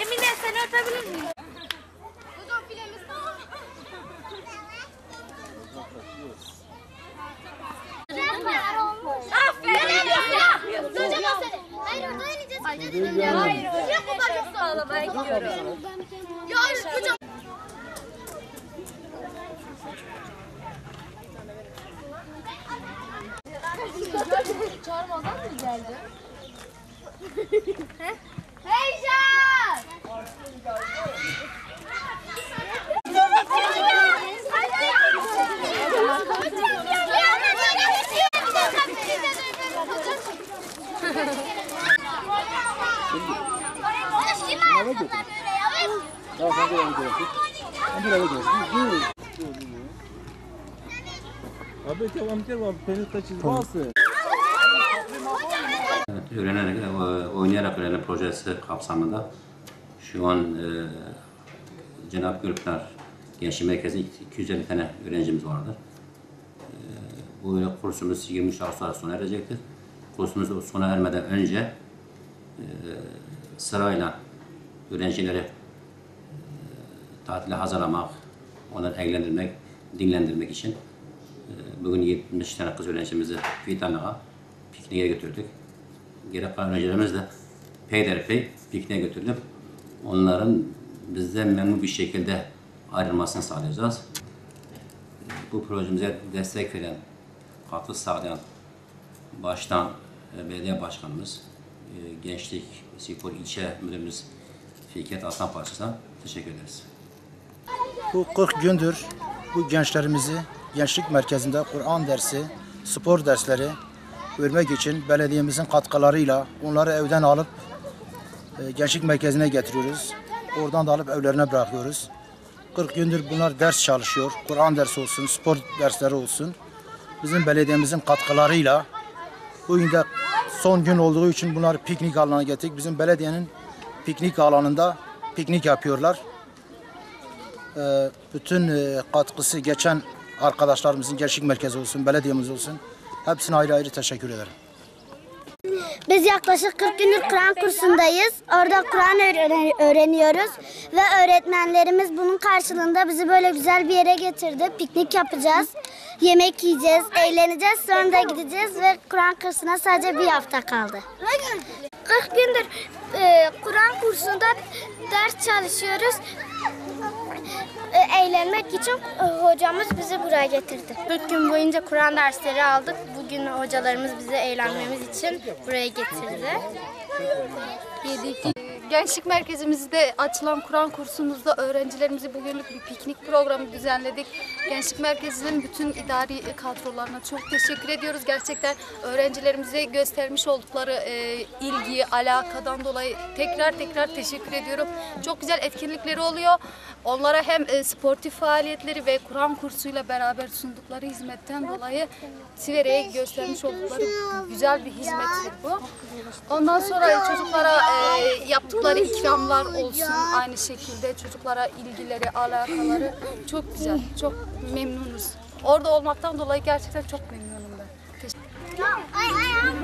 Emine seni öpebilir miyim? Hayır. Hocam bu bacak sağlamaya gidiyorum. Ya hocam. Çağırmadan mı geldi? Heyecan! Tamam sen de eve gidiyorsun. Sen de eve gidiyorsun. Dur. Dur. Abi tamam tamam. Beni taçız bazı. Öğrenerek, e, oynayarak öğrenme projesi kapsamında şu an e, Cenab-ı Gülpınar Gençlik Merkezi'nde 250 tane öğrencimiz vardır. E, bu kursumuz 23 Ağustos sona erecektir. Kursumuz sona ermeden önce e, sırayla öğrencileri e, tatile hazırlamak, onları eğlendirmek, dinlendirmek için e, bugün 70 tane kız öğrencimizi Fidanlığa pikniğe götürdük. Kalan öğrencilerimiz de peyderpey pikniğe götürdük. Onların bizden memnun bir şekilde ayrılmasını sağlayacağız. Bu projemize destek veren, katkı sağlayan baştan e, belediye başkanımız, e, gençlik, spor ilçe müdürümüz Fikret Aslan Parçası'na teşekkür ederiz. Bu 40 gündür bu gençlerimizi gençlik merkezinde Kur'an dersi, spor dersleri görmek için belediyemizin katkılarıyla onları evden alıp e, gençlik merkezine getiriyoruz. Oradan da alıp evlerine bırakıyoruz. 40 gündür bunlar ders çalışıyor. Kur'an dersi olsun, spor dersleri olsun. Bizim belediyemizin katkılarıyla bugün de son gün olduğu için bunları piknik alanına getirdik. Bizim belediyenin piknik alanında piknik yapıyorlar. Ee, bütün e, katkısı geçen arkadaşlarımızın gençlik merkezi olsun, belediyemiz olsun. Hepsine ayrı ayrı teşekkür ederim. Biz yaklaşık 40 gündür Kur'an kursundayız. Orada Kur'an öğren- öğreniyoruz ve öğretmenlerimiz bunun karşılığında bizi böyle güzel bir yere getirdi. Piknik yapacağız, yemek yiyeceğiz, eğleneceğiz, sonra da gideceğiz ve Kur'an kursuna sadece bir hafta kaldı. 40 gündür e, Kur'an kursunda ders çalışıyoruz. E, eğlenmek için hocamız bizi buraya getirdi. 40 gün boyunca Kur'an dersleri aldık. Bugün hocalarımız bizi eğlenmemiz için buraya getirdi. Gençlik merkezimizde açılan Kur'an kursumuzda öğrencilerimizi bugünlük bir piknik programı düzenledik. Gençlik merkezinin bütün idari kadrolarına çok teşekkür ediyoruz. Gerçekten öğrencilerimize göstermiş oldukları e, ilgi, alakadan dolayı tekrar tekrar teşekkür ediyorum. Çok güzel etkinlikleri oluyor. Onlara hem e, sportif faaliyetleri ve Kur'an kursuyla beraber sundukları hizmetten dolayı Sivere'ye göstermiş oldukları güzel bir hizmettir bu. Ondan sonra çocuklara e, yaptıkları ikramlar olsun aynı şekilde çocuklara ilgileri, alakaları çok güzel, çok memnunuz. Orada olmaktan dolayı gerçekten çok memnunum ben. Teşekkür ayağım